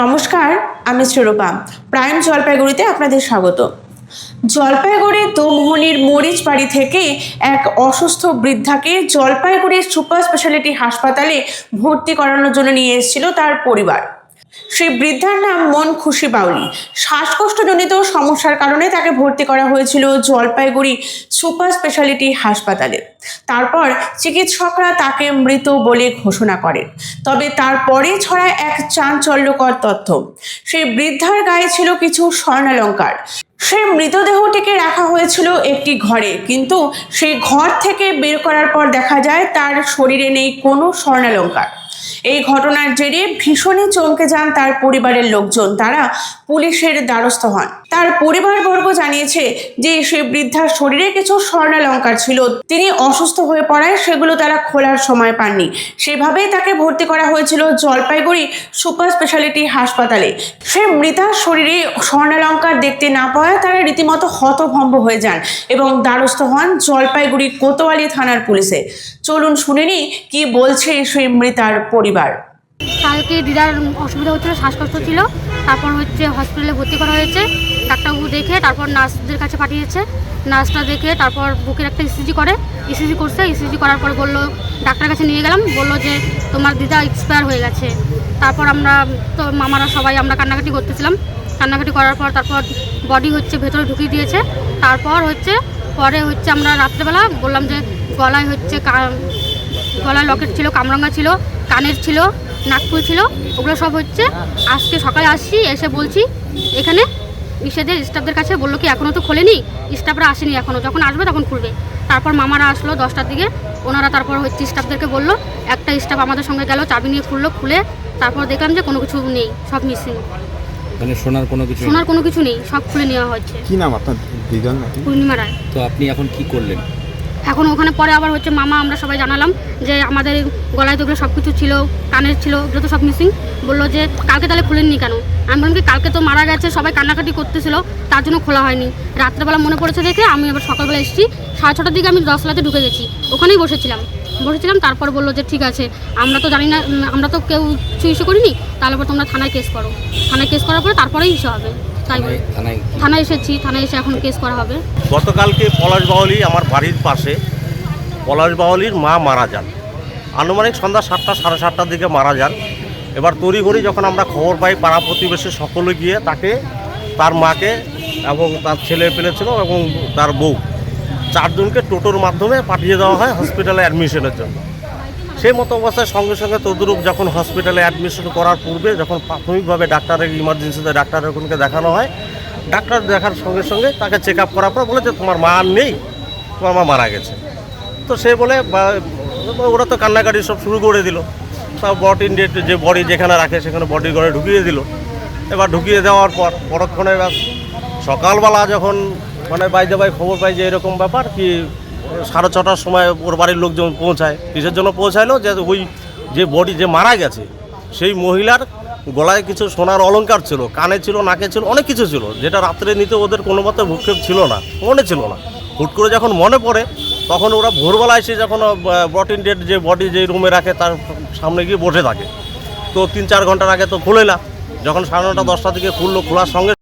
নমস্কার, আমি শ্রীরূপা প্রাইম জলপাইগুড়িতে আপনাদের স্বাগত। জলপাইগুড়ির দোমোহনির মরিচ বাড়ি থেকে এক অসুস্থ বৃদ্ধাকে জলপাইগুড়ির সুপার স্পেশালিটি হাসপাতালে ভর্তি করানোর জন্য নিয়ে এসেছিল তার পরিবার। সেই বৃদ্ধার নাম মন খুশি বাউলি। শ্বাসকষ্টজনিত সমস্যার কারণে তাকে ভর্তি করা হয়েছিল জলপাইগুড়ি সুপার স্পেশালিটি হাসপাতালে। তারপর চিকিৎসকরা তাকে মৃত বলে ঘোষণা করেন। তবে তারপরে ছড়ায় এক চাঞ্চল্যকর তথ্য। সেই বৃদ্ধার গায়ে ছিল কিছু স্বর্ণালঙ্কার। সেই মৃতদেহটিকে রাখা হয়েছিল একটি ঘরে। কিন্তু সেই ঘর থেকে বের করার পর দেখা যায় তার শরীরে নেই কোনো স্বর্ণালঙ্কার। এই ঘটনার জেরে ভীষণই চমকে যান তার পরিবারের লোকজন। তারা পুলিশের দ্বারস্থ হন। তার পরিবারবর্গ জানিয়েছে যে সেই বৃদ্ধার শরীরে কিছু স্বর্ণালঙ্কার ছিল। তিনি অসুস্থ হয়ে পড়ায় সেগুলো তারা খোলার সময় পাননি। সেভাবেই তাকে ভর্তি করা হয়েছিল জলপাইগুড়ি সুপার স্পেশালিটি হাসপাতালে। সে মৃতার শরীরে স্বর্ণালঙ্কার দেখতে না পাওয়ায় তারা রীতিমতো হতভম্ব হয়ে যান এবং দ্বারস্থ হন জলপাইগুড়ি কোতোয়ালি থানার পুলিশে। চলুন শুনে নি কি বলছে সেই মৃতার পরিবার। কালকে দিদার অসুবিধা হচ্ছিল, শ্বাসকষ্ট ছিল, তারপর হচ্ছে হসপিটালে ভর্তি করা হয়েছে। ডাক্তারবাবু দেখে তারপর নার্সদের কাছে পাঠিয়েছে। নার্সটা দেখে তারপর বুকের একটা ইসিজি করে। ইসিজি করছে ইসিজি করার পর বলল, ডাক্তারের কাছে নিয়ে গেলাম। বলল যে, তোমার দিদা এক্সপায়ার হয়ে গেছে। তারপর আমরা তো মামারা সবাই আমরা কান্নাকাটি করতেছিলাম। কান্নাকাটি করার পর তারপর বডি হচ্ছে ভেতরে ঢুকিয়ে দিয়েছে। তারপর হচ্ছে, পরে হচ্ছে আমরা রাত্রেবেলা বললাম যে, গলায় হচ্ছে গলার লকেট ছিল, কামরাঙ্গা ছিল, কানের ছিল নাগপুর ছিল, ওগুলো সব হচ্ছে। আজকে সকালে আসছি, এসে বলছি, এখানে ইসেদের স্টাফদের কাছে বলল কি এখনও তো খোলেনি? স্টাফরা আসেনি এখনও যখন আসবে তখন খুলবে। তারপর মামারা আসলো দশটার দিকে। ওনারা তারপর হচ্ছে স্টাফদেরকে বলল একটা স্টাফ আমাদের সঙ্গে গেল চাবি নিয়ে খুললো খুলে তারপর দেখলাম যে কোনো কিছু নেই সব মিসিং মানে সোনার কোনো কিছু নেই। সোনার কোনো কিছু নেই সব খুলে নেওয়া হচ্ছে। কি নাম আপনার? পূর্ণিমা রায়। তো আপনি এখন কি করলেন? এখন ওখানে পরে আবার হচ্ছে মামা, আমরা সবাই জানালাম যে আমাদের গলায় তো সব কিছু ছিল, কানের ছিল ওগুলো তো সব মিসিং বলল যে, কালকে তাহলে খুলেননি কেন? আমি বললাম কি, কালকে তো মারা গেছে, সবাই কান্নাকাটি করতেছিল, তার জন্য খোলা হয়নি। রাত্রেবেলা মনে পড়েছে দেখে আমি আবার সকালবেলা এসেছি, সাড়ে ছটার দিকে আমি দশলাতে ঢুকে গেছি, ওখানেই বসেছিলাম। বসেছিলাম, তারপর বলল যে, ঠিক আছে, আমরা তো জানি না আমরা তো কেউ ইস্যু করিনি, তাহলে তোমরা থানায় কেস করো। থানায় কেস করার পরে তারপরেই ইস্যু হবে। তাই থানায়- এসেছি থানায় এসে এখন কেস করা হবে। গতকালকে পলাশ বাউলি আমার বাড়ির পাশে পলাশ বাউলির মা মারা যান। আনুমানিক সন্ধ্যা সাতটা সাড়ে সাতটার দিকে মারা যান। এবার তড়িঘড়ি যখন আমরা খবর পাই পাড়া প্রতিবেশী সকলে গিয়ে তাকে তার মাকে এবং তার ছেলে পেলে ছিল এবং তার বউ চারজনকে টোটোর মাধ্যমে পাঠিয়ে দেওয়া হয় হসপিটালে অ্যাডমিশনের জন্য। সেই মতো অবস্থায় সঙ্গে সঙ্গে তদরূপ যখন হসপিটালে অ্যাডমিশন করার পূর্বে যখন প্রাথমিকভাবে ডাক্তারের ইমার্জেন্সিতে ডাক্তারের ওখানকে দেখানো হয় ডাক্তার দেখার সঙ্গে সঙ্গে তাকে চেক আপ করার পর বলে যে তোমার মা আর নেই, তোমার মা মারা গেছে। তো সে বলে ওরা তো কান্নাকাটি সব শুরু করে দিল। তা বডি যে বডি যেখানে রাখে সেখানে বডি ঘরে ঢুকিয়ে দিল। এবার ঢুকিয়ে দেওয়ার পর পরক্ষণে সকালবেলা যখন মানে বাইদে বাই খবর পাই যে এরকম ব্যাপার কি সাড়ে ছটার সময় ওর বাড়ির লোকজন পৌঁছায়। কিসের জন্য পৌঁছাইলো? যে ওই যে বডি যে মারা গেছে, সেই মহিলার গলায় কিছু সোনার অলঙ্কার ছিল, কানে ছিল, নাকে ছিল, অনেক কিছু ছিল, যেটা রাত্রে নিতে ওদের কোনো মতে ভূক্ষেপ ছিল না, মনে ছিল না। হুট করে যখন মনে পড়ে, তখন ওরা ভোরবেলা এসে যখন বটিন ডেট যে বডি যে রুমে রাখে, তার সামনে গিয়ে বসে থাকে। তো তিন চার ঘণ্টার আগে তো খুলে না। যখন সাড়ে নটা, দশটা থেকে খুললো, খোলার সঙ্গে